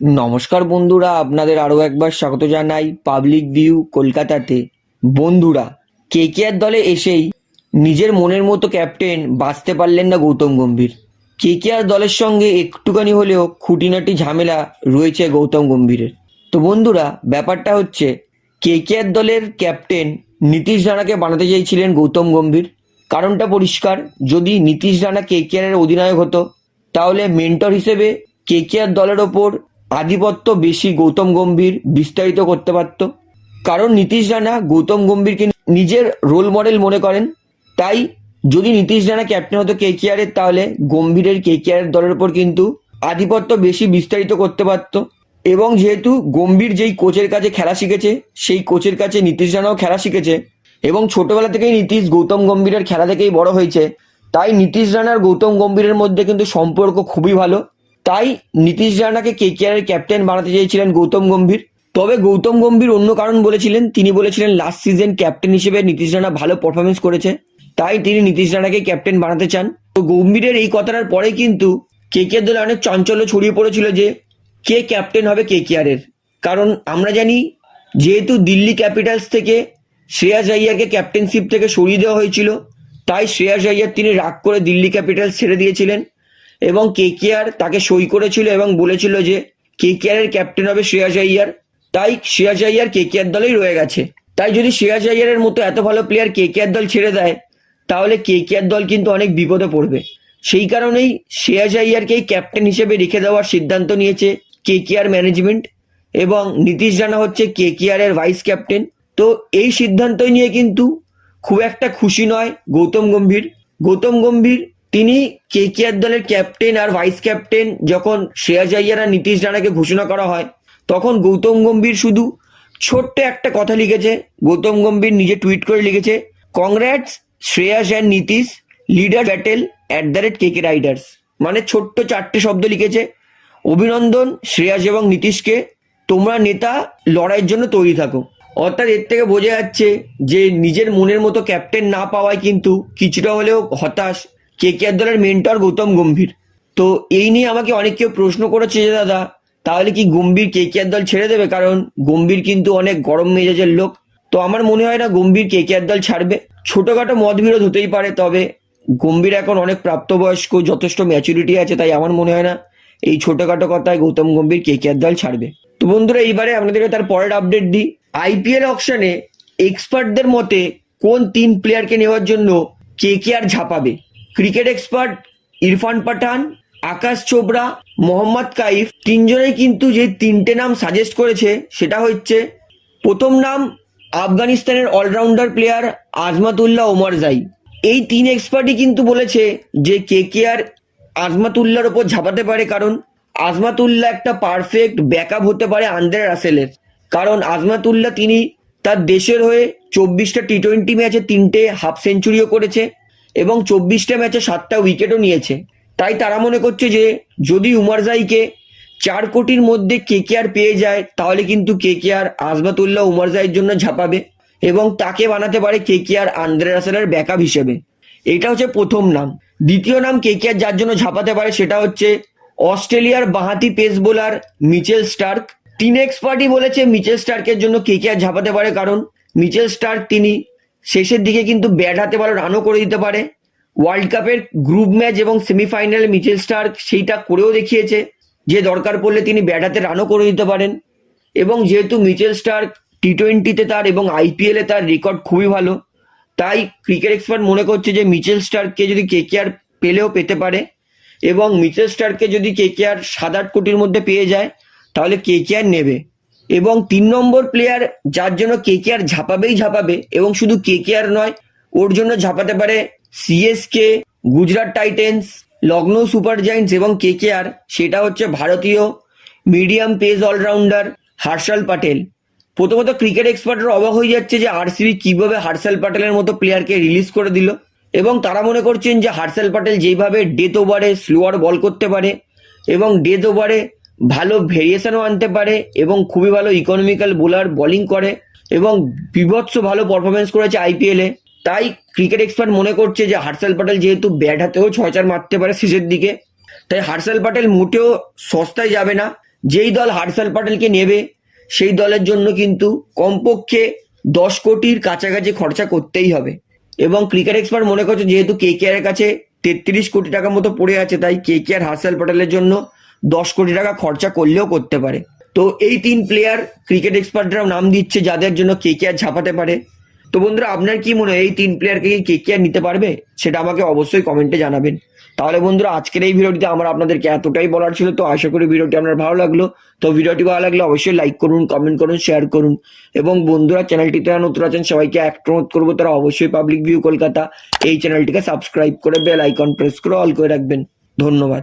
নমস্কার বন্ধুরা, আপনাদের আরও একবার স্বাগত জানাই পাবলিক ভিউ কলকাতাতে। বন্ধুরা কেকেআর দলে এসেই নিজের মনের মতো ক্যাপ্টেন বাঁচতে পারলেন না গৌতম গম্ভীর। কেকেআর দলের সঙ্গে একটুখানি হলেও খুঁটিনাটি ঝামেলা রয়েছে গৌতম গম্ভীরের। তো বন্ধুরা, ব্যাপারটা হচ্ছে কেকেআর দলের ক্যাপ্টেন নীতিশ রানাকে বানাতে চাইছিলেন গৌতম গম্ভীর। কারণটা পরিষ্কার, যদি নীতিশ রানা কেকেআরের অধিনায়ক হতো, তাহলে মেন্টর হিসেবে কেকেআর দলের ওপর আধিপত্য বেশি গৌতম গম্ভীর বিস্তারিত করতে পারত। কারণ নীতিশ রানা গৌতম গম্ভীরকে নিজের রোল মডেল মনে করেন। তাই যদি নীতিশ রানা ক্যাপ্টেন হতো কেকেআরের তাহলে গম্ভীরের কেকেআর দলের ওপর কিন্তু আধিপত্য বেশি বিস্তারিত করতে পারত। এবং যেহেতু গম্ভীর যেই কোচের কাছে খেলা শিখেছে, সেই কোচের কাছে নীতিশ রানাও খেলা শিখেছে। এবং ছোটবেলা থেকেই নীতিশ গৌতম গম্ভীরের খেলা থেকেই বড় হয়েছে। তাই নীতিশ রানার গৌতম গম্ভীরের মধ্যে কিন্তু সম্পর্ক খুবই ভালো। তাই নীতিশ রানাকে কেকেআর এর ক্যাপ্টেন বানাতে চেয়েছিলেন গৌতম গম্ভীর। তবে গৌতম গম্ভীর অন্য কারণ বলেছিলেন, তিনি বলেছিলেন লাস্ট সিজন ক্যাপ্টেন হিসেবে নীতিশ রানা ভালো পারফরমেন্স করেছে, তাই তিনি নীতিশ রানাকে ক্যাপ্টেন বানাতে চান। তো গম্ভীরের এই কথাটার পরে কিন্তু কেকেআর দলে অনেক চাঞ্চল্য ছড়িয়ে পড়েছিল যে কে ক্যাপ্টেন হবে কেকেআর এর কারণ আমরা জানি, যেহেতু দিল্লি ক্যাপিটালস থেকে শ্রেয়াস আইয়ারকে ক্যাপ্টেনশিপ থেকে সরিয়ে দেওয়া হয়েছিল, তাই শ্রেয়াস আইয়ার তিনি রাগ করে দিল্লি ক্যাপিটালস ছেড়ে দিয়েছিলেন। এবং কেকেআর তাকে সই করেছিল এবং বলেছিল যে কেকেআর এর ক্যাপ্টেন হবে শ্রেয়াস আইয়ার। তাই শ্রেয়াস আইয়ার কেকেআর দলেই রয়ে গেছে। তাই যদি শ্রেয়াস আইয়ারের মতো এত ভালো প্লেয়ার কেকেআর দল ছেড়ে দেয়, তাহলে কেকেআর দল কিন্তু অনেক বিপদে পড়বে। সেই কারণেই শ্রেয়াস আইয়ারকেই ক্যাপ্টেন হিসেবে রেখে দেওয়ার সিদ্ধান্ত নিয়েছে কেকেআর ম্যানেজমেন্ট এবং নীতিশ রানা হচ্ছে কেকেআর এর ভাইস ক্যাপ্টেন তো এই সিদ্ধান্তই নিয়ে কিন্তু খুব একটা খুশি নয় গৌতম গম্ভীর। গৌতম গম্ভীর তিনি কেকেআর দলের ক্যাপ্টেন আর ভাইস ক্যাপ্টেন যখন শ্রেয়াস আইয়ার আর নীতিশ রানাকে ঘোষণা করা হয়, তখন গৌতম গম্ভীর শুধু ছোট্ট একটা কথা লিখেছে। গৌতম গম্ভীর নিজে টুইট করে লিখেছে, congrats Shreyas and Nitish, leader battle at the rate KK riders. মানে ছোট্ট চারটে শব্দ লিখেছে, অভিনন্দন শ্রেয়াস এবং নীতিশকে, তোমরা নেতা লড়াইয়ের জন্য তৈরি থাকো। অর্থাৎ এর থেকে বোঝা যাচ্ছে যে নিজের মনের মতো ক্যাপ্টেন না পাওয়ায় কিন্তু কিছুটা হলেও হতাশ কেকেআর দলের মেন্টর গৌতম গম্ভীর। তো এই নিয়ে আমাকে অনেক কেউ প্রশ্ন করেছে যে, দাদা, তাহলে কি গম্ভীর কেকেআর দল ছেড়ে দেবে? কারণ গম্ভীর কিন্তু অনেক গরম মেজাজের লোক। তো আমার মনে হয় না গম্ভীর কেকেআর দল ছাড়বে। ছোটখাটো মতবিরোধ হতেই পারে, তবে গম্ভীর এখন অনেক প্রাপ্তবয়স্ক, যথেষ্ট ম্যাচুরিটি আছে, তাই আমার মনে হয় না এই ছোটখাটো কথায় গৌতম গম্ভীর কেকেআর দল ছাড়বে। তো বন্ধুরা, এইবারে আপনাদেরকে তার পরের আপডেট দিই। আইপিএল অকশনে এক্সপার্টদের মতে কোন তিন প্লেয়ারকে নেওয়ার জন্য কে কে আর ঝাঁপাবে? ক্রিকেট এক্সপার্ট ইরফান পাঠান, আকাশ চোপড়া, মোহাম্মদ কাইফ, তিনজনেই কিন্তু যে তিনটে নাম সাজেস্ট করেছে, সেটা হচ্ছে প্রথম নাম আফগানিস্তানের অলরাউন্ডার প্লেয়ার আজমাতুল্লাহ ওমর জাই। এই তিন এক্সপার্টই কিন্তু বলেছে যে কেকেআর আজমাতুল্লাহর ওপর ঝাঁপাতে পারে, কারণ আজমাতুল্লাহ একটা পারফেক্ট ব্যাকআপ হতে পারে আন্দ্রে রাসেলের। কারণ আজমাতুল্লাহ তিনি তার দেশের হয়ে চব্বিশটা টি টোয়েন্টি ম্যাচে তিনটে হাফ সেঞ্চুরিও করেছে। এবং চব্বিশটা ম্যাচে সাতটা উইকেটও নিয়েছে। তাই তারা মনে করছে যে, যদি উমারজাইকে চার কোটির মধ্যে কেকেআর পেয়ে যায়, তাহলে কিন্তু কেকেআর আজমাতুল্লাহ উমারজাইয়ের জন্য ঝাঁপাবে এবং তাকে বানাতে পারে কেকেআর আন্দ্রে রাসেলের ব্যাকআপ হিসেবে। এটা হচ্ছে প্রথম নাম। দ্বিতীয় নাম কেকেআর যার জন্য ঝাঁপাতে পারে সেটা হচ্ছে অস্ট্রেলিয়ার বাঁহাতি পেস বোলার মিচেল স্টার্ক। তিন এক্সপার্টই বলেছে মিচেল স্টার্কের জন্য কে কে আর ঝাঁপাতে পারে কারণ মিচেল স্টার্ক তিনি শেষের দিকে কিন্তু ব্যাট হাতে ভালো রানও করে দিতে পারে। ওয়ার্ল্ড কাপের গ্রুপ ম্যাচ এবং সেমিফাইনালে মিচেল স্টার্ক সেইটা করেও দেখিয়েছে যে দরকার পড়লে তিনি ব্যাট হাতে রানও করে দিতে পারেন। এবং যেহেতু মিচেল স্টার্ক টি টোয়েন্টিতে তার এবং আইপিএলে তার রেকর্ড খুবই ভালো, তাই ক্রিকেট এক্সপার্ট মনে করছে যে মিচেল স্টার্ককে যদি কেকেআর পেলেও পেতে পারে এবং মিচেল স্টার্ককে যদি কেকেআর সাত আট কোটির মধ্যে পেয়ে যায়, তাহলে কেকেআর নেবে। এবং তিন নম্বর প্লেয়ার যার জন্য কে কে আর ঝাঁপাবেই ঝাঁপাবে এবং শুধু কে কে আর নয়, ওর জন্য ঝাঁপাতে পারে CSK Gujarat titans Lucknow super giants এবং কে কে আর, সেটা হচ্ছে ভারতীয় medium pace allrounder Harshal Patel প্রথমত ক্রিকেট এক্সপার্টরা অবাক হয়ে যাচ্ছে যে আর আরসিবি কীভাবে হার্ষাল প্যাটেলের মতো প্লেয়ারকে রিলিজ করে দিল এবং তারা মনে করছেন যে হার্ষাল প্যাটেল যেভাবে ডেথ ওভারে স্লোয়ার বল করতে পারে এবং ডেথ ওভারে ভালো ভেরিয়েশনও আনতে পারে এবং খুবই ভালো ইকোনমিক্যাল বোলার বোলিং করে এবং বিভৎস ভালো পারফরমেন্স করেছে আইপিএলে তাই ক্রিকেট এক্সপার্ট মনে করছে যে হার্ষাল প্যাটেল যেহেতু ব্যাট হাতেও ছয় চার মারতে পারে শেষের দিকে, তাই হার্ষাল প্যাটেল মোটেও সস্তায় যাবে না। যেই দল হার্ষাল প্যাটেলকে নেবে, সেই দলের জন্য কিন্তু কমপক্ষে দশ কোটির কাছাকাছি খরচা করতেই হবে। এবং ক্রিকেট এক্সপার্ট মনে করছে যেহেতু কে কে এর কাছে তেত্রিশ কোটি টাকার মতো পড়ে আছে, তাই কে কে আর হার্ষাল প্যাটেলের জন্য দশ কোটি টাকা খরচা করলেও করতে পারে। তো এই তিন প্লেয়ার ক্রিকেট এক্সপার্টরাও নাম দিচ্ছে যাদের জন্য কে কে আর ঝাপাতে পারে। তো বন্ধুরা, আপনার কি মনে হয়, এই তিন প্লেয়ারকে কি কে কে আর নিতে পারবে? সেটা আমাকে অবশ্যই কমেন্টে জানাবেন। তাহলে বন্ধুরা, আজকের এই ভিডিওটিতে আমার আপনাদেরকে এতটাই বলার ছিল, তো আশা করি ভিডিওটি আপনার ভালো লাগল। তো ভিডিওটি ভালো লাগলে অবশ্যই লাইক করুন কমেন্ট করুন শেয়ার করুন। এবং বন্ধুরা, চ্যানেলটিতে নতুন আছেন, সবাইকে এক অনুরোধ করব, তারা অবশ্যই পাবলিক ভিউ কলকাতা এই চ্যানেলটিকে সাবস্ক্রাইব করে বেল আইকন প্রেস করে অল করে রাখবেন। ধন্যবাদ।